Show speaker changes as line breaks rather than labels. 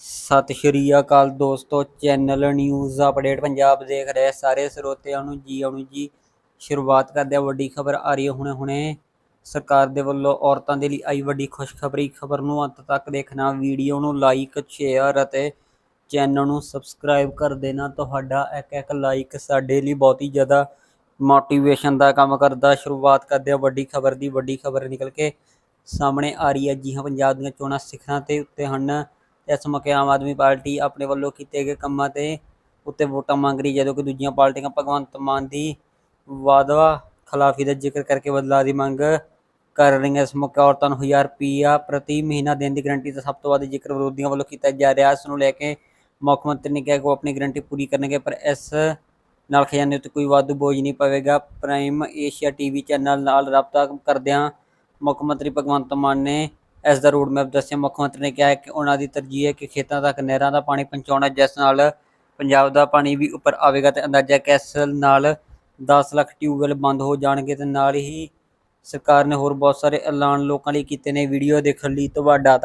ਸਤਿ ਸ਼੍ਰੀ ਅਕਾਲ ਦੋਸਤੋ, channel news update Punjab ਦੇਖ ਰਹੇ ਸਾਰੇ ਸਰੋਤਿਆਂ ਨੂੰ ਜੀ, ਆਉਣ ਜੀ। ਸ਼ੁਰੂਆਤ ਕਰਦੇ ਹਾਂ ਵੱਡੀ ਖਬਰ ਆ ਰਹੀ ਹੈ ਹੁਣੇ ਹੁਣੇ। ਸਰਕਾਰ ਦੇ ਵੱਲੋਂ ਔਰਤਾਂ ਦੇ ਲਈ ਆਈ ਵੱਡੀ ਖੁਸ਼ਖਬਰੀ ਖਬਰ ਨੂੰ ਅੰਤ ਤੱਕ ਦੇਖਣਾ। ਵੀਡੀਓ ਨੂੰ ਲਾਈਕ ਸ਼ੇਅਰ ਅਤੇ ਚੈਨਲ ਨੂੰ ਸਬਸਕ੍ਰਾਈਬ ਕਰ ਦੇਣਾ। ਤੁਹਾਡਾ ਇੱਕ ਇੱਕ ਲਾਈਕ ਸਾਡੇ ਲਈ ਬਹੁਤ ਹੀ ਜ਼ਿਆਦਾ ਮੋਟੀਵੇਸ਼ਨ ਦਾ ਕੰਮ ਕਰਦਾ। ਸ਼ੁਰੂਆਤ ਕਰਦੇ ਹਾਂ ਵੱਡੀ ਖਬਰ ਦੀ। ਵੱਡੀ ਖਬਰ ਨਿਕਲ ਕੇ ਸਾਹਮਣੇ ਆ ਰਹੀ ਹੈ। ਜੀ ਹਾਂ, ਪੰਜਾਬ ਦੀਆਂ ਚੋਣਾਂ ਸਿੱਖਾਂ ਤੇ ਉੱਤੇ ਹਨ। ਇਸ ਮੌਕੇ ਆਮ ਆਦਮੀ ਪਾਰਟੀ ਆਪਣੇ ਵੱਲੋਂ ਕੀਤੇ ਗਏ ਕੰਮਾਂ ਤੇ ਉੱਤੇ ਵੋਟਾਂ ਮੰਗ ਰਹੀ, ਜਦੋਂ ਕਿ ਦੂਜੀਆਂ ਪਾਰਟੀਆਂ ਭਗਵੰਤ ਮਾਨ ਦੀ ਵਾਅਦਾ ਖਿਲਾਫੀ ਦਾ ਜ਼ਿਕਰ ਕਰਕੇ ਬਦਲਾਅ ਦੀ ਮੰਗ ਕਰ ਰਹੀਆਂ। ਇਸ ਮੌਕੇ ਔਰਤਾਂ ਨੂੰ 1000 ਰੁਪਈਆ ਪ੍ਰਤੀ ਮਹੀਨਾ ਦੇਣ ਦੀ ਗਰੰਟੀ ਦਾ ਸਭ ਤੋਂ ਵੱਧ ਜ਼ਿਕਰ ਵਿਰੋਧੀਆਂ ਵੱਲੋਂ ਕੀਤਾ ਜਾ ਰਿਹਾ। ਇਸ ਨੂੰ ਲੈ ਕੇ ਮੁੱਖ ਮੰਤਰੀ ਨੇ ਕਿਹਾ ਕਿ ਉਹ ਆਪਣੀ ਗਰੰਟੀ ਪੂਰੀ ਕਰਨਗੇ, ਪਰ ਇਸ ਨਾਲ ਖਜ਼ਾਨੇ ਉੱਤੇ ਕੋਈ ਵਾਧੂ ਬੋਝ ਨਹੀਂ ਪਵੇਗਾ। ਪ੍ਰਾਈਮ ਏਸ਼ੀਆ ਟੀਵੀ ਚੈਨਲ ਨਾਲ ਰਾਬਤਾ ਕਰਦਿਆਂ ਮੁੱਖ ਮੰਤਰੀ ਭਗਵੰਤ ਮਾਨ ਨੇ ਇਸ ਦਾ ਰੋਡ ਮੈਪ ਦੱਸਿਆ, ਮੁੱਖ ਮੰਤਰੀ ਨੇ ਕਿਹਾ ਹੈ ਕਿ ਉਹਨਾਂ ਦੀ ਤਰਜੀਹ ਹੈ ਕਿ ਖੇਤਾਂ ਤੱਕ ਨਹਿਰਾਂ ਦਾ ਪਾਣੀ ਪਹੁੰਚਾਉਣਾ, ਜਿਸ ਨਾਲ ਪੰਜਾਬ ਦਾ ਪਾਣੀ ਵੀ ਉੱਪਰ ਆਵੇਗਾ ਤੇ ਅੰਦਾਜ਼ਾ ਹੈ ਨਾਲ 10 ਲੱਖ ਟਿਊਬਵੈੱਲ ਬੰਦ ਹੋ ਜਾਣਗੇ ਤੇ ਨਾਲ ਹੀ ਸਰਕਾਰ ਨੇ ਹੋਰ ਬਹੁਤ ਸਾਰੇ ਐਲਾਨ ਲੋਕਾਂ ਲਈ ਕੀਤੇ ਨੇ। ਵੀਡੀਓ ਦੇਖਣ ਲਈ ਤੁਹਾਡਾ ਧੰਨ-